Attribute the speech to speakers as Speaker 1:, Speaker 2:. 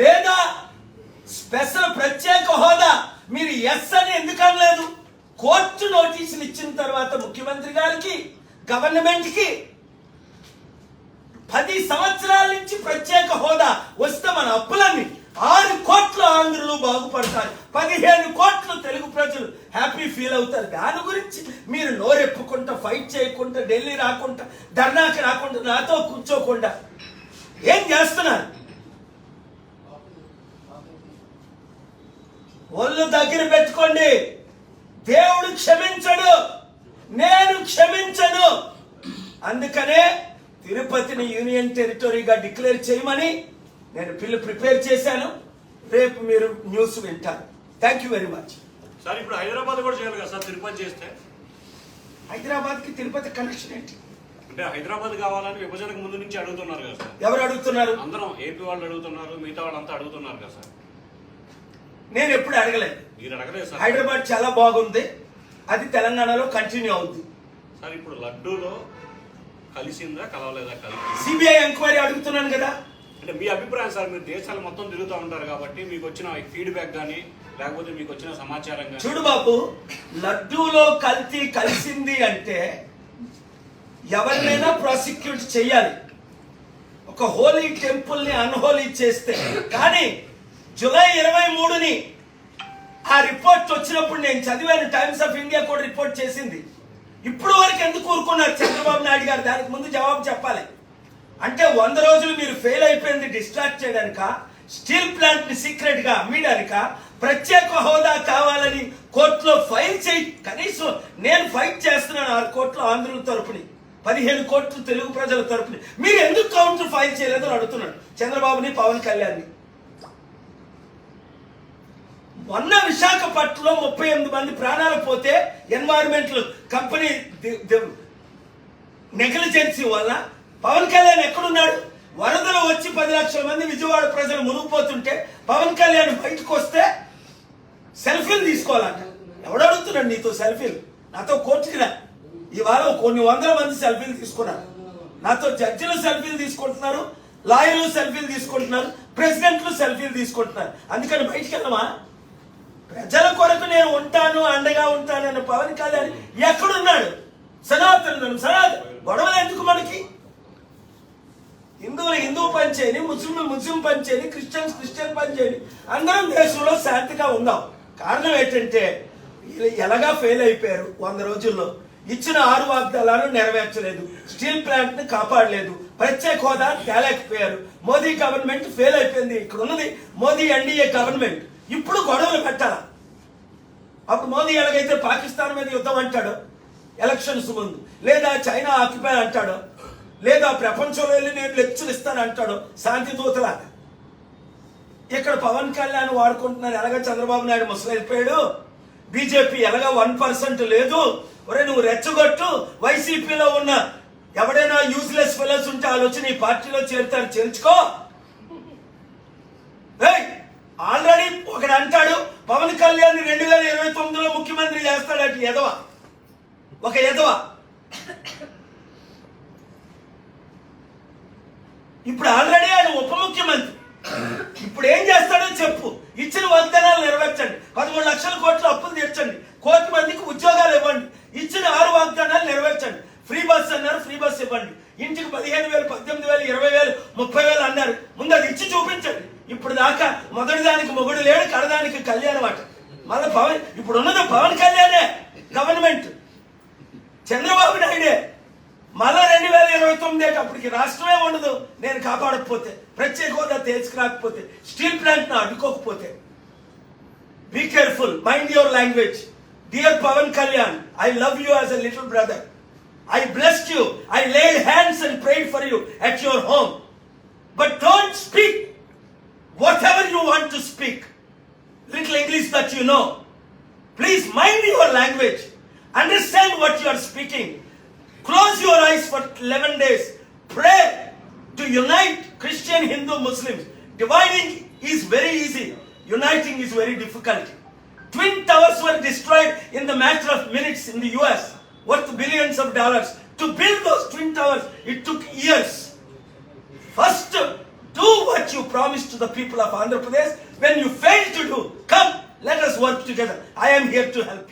Speaker 1: లేదా స్పెషల్ ప్రత్యేక హోదా? మీరు ఎస్ అని ఎందుకు అనలేదు? కోర్టు నోటీసులు ఇచ్చిన తర్వాత ముఖ్యమంత్రి గారికి గవర్నమెంట్కి పది సంవత్సరాల నుంచి ప్రత్యేక హోదా వస్తే మన అప్పులన్నీ ఆరు కోట్ల ఆంధ్రులు బాగుపడతారు. పదిహేను కోట్ల తెలుగు ప్రజలు హ్యాపీ ఫీల్ అవుతారు. దాని గురించి మీరు నోరెప్పుకుంటా ఫైట్ చేయకుండా ఢిల్లీ రాకుండా ధర్నాకి రాకుండా నాతో కూర్చోకుండా ఏం చేస్తున్నారు? ఒళ్ళు దగ్గర పెట్టుకోండి. దేవుడు క్షమించడు. నేను క్షమించను. అందుకనే తిరుపతిని యూనియన్ టెరిటరీగా డిక్లేర్ చేయమని నేను బిల్లు ప్రిపేర్ చేశాను. రేపు మీరు న్యూస్ వింటారు. Thank you very much
Speaker 2: sir ఇప్పుడు హైదరాబాద్ కూడా చేయాలి కదా సార్ తిరుపతి చేస్తే?
Speaker 1: హైదరాబాద్కి తిరుపతి కనెక్షన్ ఏంటి?
Speaker 2: అంటే హైదరాబాద్ కావాలని విభజనకు ముందు నుంచి అడుగుతున్నారు కదా సార్.
Speaker 1: ఎవరు అడుగుతున్నారు?
Speaker 2: అందరం ఏపీ వాళ్ళు అడుగుతున్నారు మిగతా వాళ్ళంతా అడుగుతున్నారు కదా సార్.
Speaker 1: నేను ఎప్పుడు అడగలేదు.
Speaker 2: మీరు అడగలేదు సార్.
Speaker 1: హైదరాబాద్ చాలా బాగుంది. అది తెలంగాణలో కంటిన్యూ అవుద్ది.
Speaker 2: సార్ ఇప్పుడు లడ్డూలో కలిసిందా కలవలేదా కలిసి
Speaker 1: సిబిఐ ఎంక్వైరీ అడుగుతున్నాను కదా.
Speaker 2: అంటే మీ అభిప్రాయం సార్ మీరు దేశాలు మొత్తం తిరుగుతూ ఉంటారు కాబట్టి మీకు వచ్చిన ఫీడ్బ్యాక్ కానీ లేకపోతే మీకు వచ్చిన సమాచారం కానీ
Speaker 1: చూడు బాబు లడ్డూలో కల్తీ కలిసింది అంటే ఎవరినైనా ప్రాసిక్యూట్ చేయాలి ఒక హోలీ టెంపుల్ని అన్హోలీ చేస్తే. కానీ జూలై ఇరవై మూడుని ఆ రిపోర్ట్ వచ్చినప్పుడు నేను చదివాను టైమ్స్ ఆఫ్ ఇండియా కూడా రిపోర్ట్ చేసింది. ఇప్పుడు వరకు ఎందుకు ఊరుకున్నారు చంద్రబాబు నాయుడు గారు? దానికి ముందు జవాబు చెప్పాలి. అంటే వంద రోజులు మీరు ఫెయిల్ అయిపోయింది డిస్ట్రాక్ట్ చేయడానిక స్టీల్ ప్లాంట్ని సీక్రెట్గా అమ్మడానిక ప్రత్యేక హోదా కావాలని కోర్టులో ఫైల్ చేయి. కనీసం నేను ఫైట్ చేస్తున్నాను ఆరు కోట్ల ఆంధ్రుల తరపుని పదిహేను కోట్లు తెలుగు ప్రజల తరపుని. మీరు ఎందుకు కౌంటర్ ఫైల్ చేయలేదని అడుగుతున్నాడు చంద్రబాబుని పవన్ కళ్యాణ్ని? మొన్న విశాఖపట్నంలో ముప్పై ఎనిమిది మంది ప్రాణాలు పోతే ఎన్వైరన్మెంటల్ కంపెనీ నెగ్లిజెన్సీ వల్ల పవన్ కళ్యాణ్ ఎక్కడున్నాడు? వరదలు వచ్చి పది లక్షల మంది విజయవాడ ప్రజలు మునిగిపోతుంటే పవన్ కళ్యాణ్ బయటకు వస్తే సెల్ఫీలు తీసుకోవాలంట. ఎవడు అడుగుతున్నాడు నీతో సెల్ఫీలు? నాతో కోర్టుకి రా ఇవాళ కొన్ని వందల మంది సెల్ఫీలు తీసుకున్నారు. నాతో జడ్జిలు సెల్ఫీలు తీసుకుంటున్నారు లాయర్లు సెల్ఫీలు తీసుకుంటున్నారు ప్రెసిడెంట్లు సెల్ఫీలు తీసుకుంటున్నారు. అందుకని బయటికి వెళ్ళమా ప్రజల కొరకు నేను ఉంటాను అండగా ఉంటానన్న పవన్ కళ్యాణ్ ఎక్కడున్నాడు? సనాతనం సనాతన గొడవలు ఎందుకు మనకి? హిందువులు హిందూ పని చేయని ముస్లింలు ముస్లిం పని చేయని క్రిస్టియన్స్ క్రిస్టియన్ పని చేయని అందరం దేశంలో శాంతిగా ఉందాం కారణం ఏంటంటే ఎలాగా ఫెయిల్ అయిపోయారు వంద రోజుల్లో? ఇచ్చిన ఆరు వాగ్దాలను నెరవేర్చలేదు. స్టీల్ ప్లాంట్ని కాపాడలేదు. ప్రత్యేక హోదా తేలేకపోయారు. మోదీ గవర్నమెంట్ ఫెయిల్ అయిపోయింది. ఇక్కడ ఉన్నది మోదీ ఎన్డీఏ గవర్నమెంట్. ఇప్పుడు గొడవలు పెట్టాల? అప్పుడు మోదీ ఎలాగైతే పాకిస్తాన్ మీద యుద్ధం అంటాడు ఎలక్షన్స్ ముందు లేదా చైనా ఆక్యుపై అంటాడు లేదా ప్రపంచంలో వెళ్ళి నేను లెక్చర్ ఇస్తాను అంటాడు శాంతి దూతలాగా ఇక్కడ పవన్ కళ్యాణ్ వాడుకుంటున్నారు ఎలాగ చంద్రబాబు నాయుడు ముసలైపోయాడు బీజేపీ ఎలాగ వన్ పర్సెంట్ లేదు? ఒరే నువ్వు రెచ్చగొట్టు వైసీపీలో ఉన్న ఎవడైనా యూజ్లెస్ ఫెలోస్ ఉంటే వాళ్ళు వచ్చి నీ పార్టీలో చేరుతారు చేర్చుకో. ఆల్రెడీ ఒకడు అంటాడు పవన్ కళ్యాణ్ రెండు వేల ఇరవై తొమ్మిదిలో ముఖ్యమంత్రి చేస్తాడట ఎదవ ఒక ఎదవ ఇప్పుడు ఆల్రెడీ ఆయన ఉప ముఖ్యమంత్రి. ఇప్పుడు ఏం చేస్తాడో చెప్పు. ఇచ్చిన వాగ్దానాలు నెరవేర్చండి. పదమూడు లక్షల కోట్ల అప్పులు తీర్చండి. కోటి మందికి ఉద్యోగాలు ఇవ్వండి ఇచ్చిన ఆరు వాగ్దానాలు నెరవేర్చండి ఫ్రీ బస్ అన్నారు ఫ్రీ బస్ ఇవ్వండి. ఇంటికి పదిహేను వేలు పద్దెనిమిది వేలు ఇరవై వేలు ముప్పై వేలు అన్నారు. ముందు అది ఇచ్చి చూపించండి. ఇప్పుడు దాకా మొదటి దానికి మొగుడు లేడు కడదానికి కళ్యాణం అట. మళ్ళీ పవన్ ఇప్పుడు ఉన్నది పవన్ కళ్యాణే గవర్నమెంట్. చంద్రబాబు నాయుడే. మళ్ళా రెండు వేల ఇరవై తొమ్మిది అప్పటికి రాష్ట్రమే ఉండదు. నేను కాపాడకపోతే ప్రత్యేక హోదా తెలుసుకురాకపోతే steel plant అడ్డుకోకపోతే. Be careful mind your language dear Pawan Kalyan I love you as a little brother I blessed you. I laid hands and prayed for you at your home. But don't speak whatever you want to speak. Little English that you know. Please mind your language. Understand what you are speaking. Close your eyes for 11 days. Pray to unite Christian, Hindu, Muslims. Dividing is very easy. Uniting is very difficult. Twin towers were destroyed in the matter of minutes in the US worth billions of dollars. To build those twin towers, it took years. First Do what you promised to the people of Andhra Pradesh. When you fail to do, come, let us work together. I am here to help you.